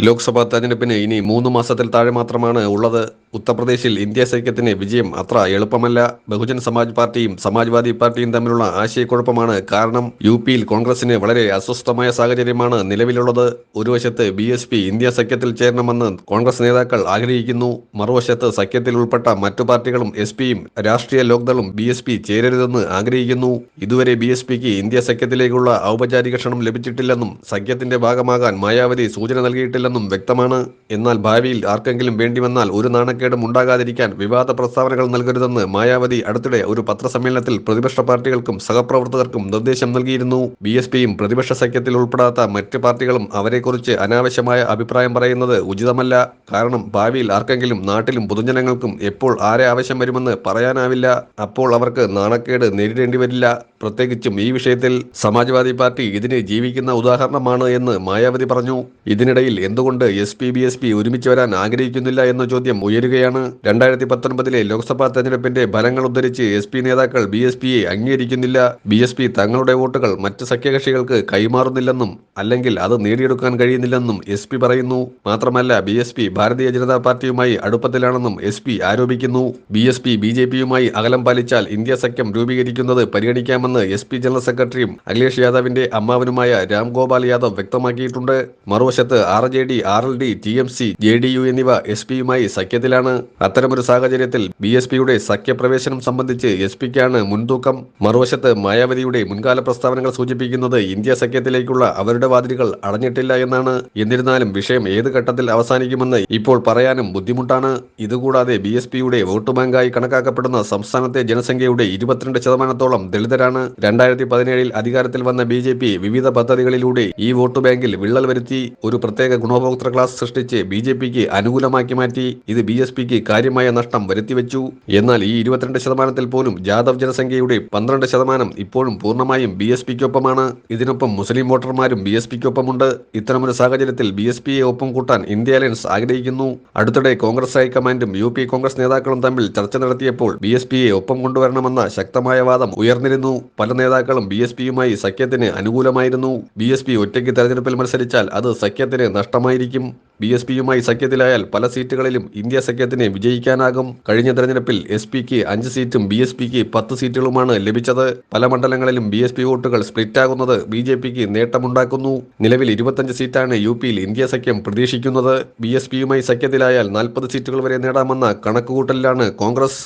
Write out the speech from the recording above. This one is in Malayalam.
ലോക്സഭാ തെരഞ്ഞെടുപ്പിന് ഇനി മൂന്ന് മാസത്തിൽ താഴെ മാത്രമാണ് ഉള്ളത്. ഉത്തർപ്രദേശിൽ ഇന്ത്യ സഖ്യത്തിന് വിജയം അത്ര എളുപ്പമല്ല. ബഹുജൻ സമാജ് പാർട്ടിയും സമാജ്വാദി പാർട്ടിയും തമ്മിലുള്ള ആശയക്കുഴപ്പമാണ് കാരണം യു പിയിൽ കോൺഗ്രസിന് വളരെ അസ്വസ്ഥമായ സാഹചര്യമാണ് നിലവിലുള്ളത്. ഒരു വശത്ത് ബി എസ് പി ഇന്ത്യ സഖ്യത്തിൽ ചേരണമെന്ന് കോൺഗ്രസ് നേതാക്കൾ ആഗ്രഹിക്കുന്നു. മറുവശത്ത് സഖ്യത്തിൽ ഉൾപ്പെട്ട മറ്റു പാർട്ടികളും എസ് പിയും രാഷ്ട്രീയ ലോക്ദളും ബി എസ് പി ചേരരുതെന്ന് ആഗ്രഹിക്കുന്നു. ഇതുവരെ ബി എസ് പിക്ക് ഇന്ത്യ സഖ്യത്തിലേക്കുള്ള ഔപചാരിക ക്ഷണം ലഭിച്ചിട്ടില്ലെന്നും സഖ്യത്തിന്റെ ഭാഗമാകാൻ മായാവതി സൂചന നൽകിയിട്ടില്ലെന്നും വ്യക്തമാണ്. എന്നാൽ ഭാവിയിൽ ആർക്കെങ്കിലും വേണ്ടി വന്നാൽ ഒരു നാണക്കേടും ഉണ്ടാകാതിരിക്കാൻ വിവാദ പ്രസ്താവനകൾ നൽകരുതെന്ന് മായാവതി അടുത്തിടെ ഒരു പത്രസമ്മേളനത്തിൽ പ്രതിപക്ഷ പാർട്ടികൾക്കും സഹപ്രവർത്തകർക്കും നിർദ്ദേശം നൽകിയിരുന്നു. ബി എസ് പിയും പ്രതിപക്ഷ സഖ്യത്തിൽ ഉൾപ്പെടാത്ത മറ്റ് പാർട്ടികളും അവരെക്കുറിച്ച് അനാവശ്യമായ അഭിപ്രായം പറയുന്നത് ഉചിതമല്ല. കാരണം ഭാവിയിൽ ആർക്കെങ്കിലും നാട്ടിലും പൊതുജനങ്ങൾക്കും എപ്പോൾ ആരെ ആവശ്യം വരുമെന്ന് പറയാനാവില്ല. അപ്പോൾ അവർക്ക് നാണക്കേട് നേരിടേണ്ടി വരില്ല. പ്രത്യേകിച്ചും ഈ വിഷയത്തിൽ സമാജ്വാദി പാർട്ടി ഇതിന് ജീവിക്കുന്ന ഉദാഹരണമാണ് എന്ന് മായാവതി പറഞ്ഞു. ഇതിനിടയിൽ എന്തുകൊണ്ട് S P B S P ഒരുമിച്ച് വരാൻ ആഗ്രഹിക്കുന്നില്ല എന്ന ചോദ്യം ഉയരുകയാണ് രണ്ടായിരത്തി പത്തൊൻപതിലെ ലോക്സഭാ തെരഞ്ഞെടുപ്പിന്റെ ഫലങ്ങൾ ഉദ്ധരിച്ച് എസ് പി നേതാക്കൾ ബി എസ് പിയെ അംഗീകരിക്കുന്നില്ല. ബി എസ് പി തങ്ങളുടെ വോട്ടുകൾ മറ്റ് സഖ്യകക്ഷികൾക്ക് കൈമാറുന്നില്ലെന്നും അല്ലെങ്കിൽ അത് നേടിയെടുക്കാൻ കഴിയുന്നില്ലെന്നും എസ് പി പറയുന്നു. മാത്രമല്ല B S P Bharatiya Janata പാർട്ടിയുമായി അടുപ്പത്തിലാണെന്നും എസ് പി ആരോപിക്കുന്നു. B S P B J പിയുമായി അകലം പാലിച്ചാൽ ഇന്ത്യ സഖ്യം രൂപീകരിക്കുന്നത് പരിഗണിക്കാമെന്ന് എസ് പി ജനറൽ സെക്രട്ടറിയും അഖിലേഷ് യാദവിന്റെ അമ്മാവനുമായ രാം ഗോപാൽ യാദവ് വ്യക്തമാക്കിയിട്ടുണ്ട്. മറുവശത്ത് R J D R L D T M C J D U എന്നിവ എസ് പിയുമായി സഖ്യത്തിലാണ് അത്തരമൊരു സാഹചര്യത്തിൽ ബി എസ് പിയുടെ സഖ്യപ്രവേശനം സംബന്ധിച്ച് എസ് പിക്കാണ് മുൻതൂക്കം. മറുവശത്ത് മായാവതിയുടെ മുൻകാല പ്രസ്താവനകൾ സൂചിപ്പിക്കുന്നത് ഇന്ത്യ സഖ്യത്തിലേക്കുള്ള അവരുടെ വാതിലുകൾ അടഞ്ഞിട്ടില്ല എന്നാണ്. എന്നിരുന്നാലും വിഷയം ഏത് ഘട്ടത്തിൽ അവസാനിക്കുമെന്ന് ഇപ്പോൾ പറയാനും ബുദ്ധിമുട്ടാണ്. ഇതുകൂടാതെ ബി എസ് പിയുടെ വോട്ട് ബാങ്കായി കണക്കാക്കപ്പെടുന്ന സംസ്ഥാനത്തെ ജനസംഖ്യയുടെ ഇരുപത്തിരണ്ട് ശതമാനത്തോളം ദളിതരാണ്. രണ്ടായിരത്തി പതിനേഴിൽ അധികാരത്തിൽ വന്ന ബി ജെ പി വിവിധ പദ്ധതികളിലൂടെ ഈ വോട്ട് ബാങ്കിൽ വിള്ളൽ വരുത്തി. ഒരു പ്രത്യേക ഗുണഭോക്തൃ ക്ലാസ് സൃഷ്ടിച്ച് ബി ജെ പിക്ക് അനുകൂലമാക്കി മാറ്റി. ഇത് ബി എസ് പിക്ക് കാര്യമായ നഷ്ടം വരുത്തിവെച്ചു. എന്നാൽ ഈ ഇരുപത്തിരണ്ട് ശതമാനത്തിൽ പോലും ജാദവ് ജനസംഖ്യയുടെ പന്ത്രണ്ട് ശതമാനം ഇപ്പോഴും പൂർണമായും ബി എസ് പിക്കൊപ്പമാണ്. ഇതിനൊപ്പം മുസ്ലിം വോട്ടർമാരും ബി എസ് പിക്കൊപ്പമുണ്ട്. ഇത്തരമൊരു സാഹചര്യത്തിൽ ബി എസ് പിയെ ഒപ്പം കൂട്ടാൻ ഇന്ത്യ അലയൻസ് ആഗ്രഹിക്കുന്നു. അടുത്തിടെ കോൺഗ്രസ് ഹൈക്കമാൻഡും യു പി കോൺഗ്രസ് നേതാക്കളും തമ്മിൽ ചർച്ച നടത്തിയപ്പോൾ ബി എസ് പിയെ ഒപ്പം കൊണ്ടുവരണമെന്ന ശക്തമായ വാദം ഉയർന്നിരുന്നു. പല നേതാക്കളും ബി എസ് പിയുമായി സഖ്യത്തിന് അനുകൂലമായിരുന്നു. ബി എസ് പി ഒറ്റയ്ക്ക് തെരഞ്ഞെടുപ്പിൽ മത്സരിച്ചാൽ അത് സഖ്യത്തിന് നഷ്ടമായിരിക്കും. ബി എസ് പിയുമായി സഖ്യത്തിലായാൽ പല സീറ്റുകളിലും ഇന്ത്യ സഖ്യത്തിന് വിജയിക്കാനാകും. കഴിഞ്ഞ തെരഞ്ഞെടുപ്പിൽ എസ് പിക്ക് അഞ്ച് സീറ്റും ബി എസ് പിക്ക് പത്ത് സീറ്റുകളുമാണ് ലഭിച്ചത്. പല മണ്ഡലങ്ങളിലും ബി എസ് പി വോട്ടുകൾ സ്പ്ലിറ്റ് ആകുന്നത് ബി ജെ പിക്ക് നേട്ടമുണ്ടാക്കുന്നു. നിലവിൽ ഇരുപത്തഞ്ച് സീറ്റാണ് യു പിയിൽ ഇന്ത്യ സഖ്യം പ്രതീക്ഷിക്കുന്നത്. ബി എസ് പിയുമായി സഖ്യത്തിലായാൽ നാൽപ്പത് സീറ്റുകൾ വരെ നേടാമെന്ന കണക്കുകൂട്ടലിലാണ് കോൺഗ്രസ്.